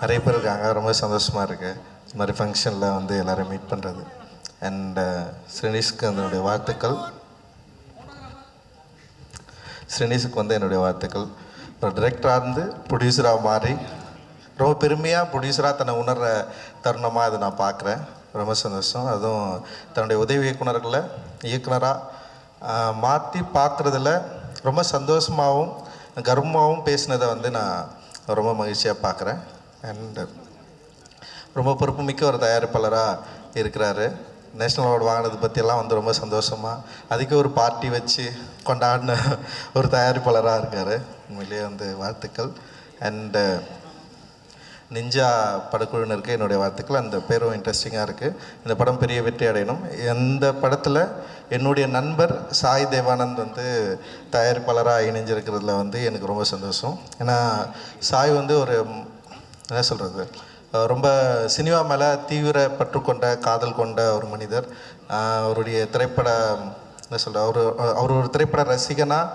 நிறைய பேர் இருக்காங்க. ரொம்ப சந்தோஷமாக இருக்குது இந்த மாதிரி ஃபங்க்ஷனில் வந்து எல்லோரும் மீட் பண்ணுறது அண்ட் uh, ஸ்ரீனிஷ்க்கு என்னுடைய வாழ்த்துக்கள். ஸ்ரீனிஷுக்கு வந்து என்னுடைய வாழ்த்துக்கள். ஒரு டிரெக்டராக இருந்து ப்ரொடியூசராக மாறி ரொம்ப பெருமையாக ப்ரொடியூசராக தன்னை உணர்கிற தருணமாக அதை நான் பார்க்குறேன். ரொம்ப சந்தோஷம். அதுவும் தன்னுடைய உதவி இயக்குனர்களை இயக்குனராக மாற்றி பார்க்குறதுல ரொம்ப சந்தோஷமாகவும் கர்வமாகவும் பேசினதை வந்து நான் ரொம்ப மகிழ்ச்சியாக பார்க்குறேன். அண்டு uh, ரொம்ப பொறுப்புமிக்க ஒரு தயாரிப்பாளராக இருக்கிறாரு. நேஷ்னல் அவார்டு வாங்கினது பற்றியெல்லாம் வந்து ரொம்ப சந்தோஷமாக அதுக்கு ஒரு பார்ட்டி வச்சு கொண்டாடின ஒரு தயாரிப்பாளராக இருக்கார். உண்மையிலேயே வந்து வாழ்த்துக்கள். அண்டு uh, நிஞ்சா படக்குழுவினருக்கு என்னுடைய வாழ்த்துக்கள். அந்த பேரும் இன்ட்ரெஸ்டிங்காக இருக்குது இந்த படம் பெரிய வெற்றி அடையணும். இந்த படத்தில் என்னுடைய நண்பர் சாய் தேவானந்த் வந்து தயாரிப்பாளராக இணைஞ்சிருக்கிறதுல வந்து எனக்கு ரொம்ப சந்தோஷம். ஏன்னா சாய் வந்து ஒரு என்ன சொல்கிறது ரொம்ப சினிமா மேலே தீவிர பற்று கொண்ட காதல் கொண்ட ஒரு மனிதர். அவருடைய திரைப்பட என்ன சொல்கிறது அவர் அவர் ஒரு திரைப்பட ரசிகனாக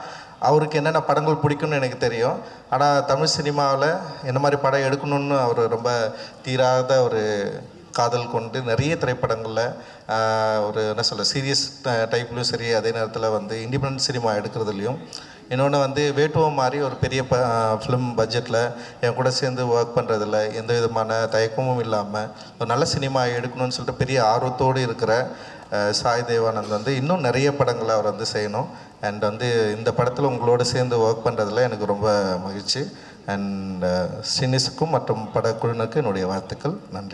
அவருக்கு என்னென்ன படங்கள் பிடிக்கும்னு எனக்கு தெரியும். ஆனால் தமிழ் சினிமாவில் என்ன மாதிரி படம் எடுக்கணும்னு அவர் ரொம்ப தீராத ஒரு காதல் கொண்டு நிறைய திரைப்படங்களில் ஒரு என்ன சொல்ல சீரியஸ் டைப்லையும் சரி அதே நேரத்தில் வந்து இண்டிபெண்ட் சினிமா எடுக்கிறதுலையும். இன்னொன்று வந்து வேட்டுவம் மாதிரி ஒரு பெரிய ப ஃபிலிம் பட்ஜெட்டில் என் கூட சேர்ந்து ஒர்க் பண்ணுறதில்ல எந்த விதமான தயக்கமும் இல்லாமல் ஒரு நல்ல சினிமா எடுக்கணும்னு சொல்லிட்டு பெரிய ஆர்வத்தோடு இருக்கிற சாய் தேவானந்த் வந்து இன்னும் நிறைய படங்களை அவர் வந்து செய்யணும். அண்ட் வந்து இந்த படத்தில் உங்களோட சேர்ந்து ஒர்க் பண்ணுறதுல எனக்கு ரொம்ப மகிழ்ச்சி. அண்ட் சினிஸுக்கும் மற்றும் படக்குழுனுக்கு என்னுடைய வாழ்த்துக்கள். நன்றி.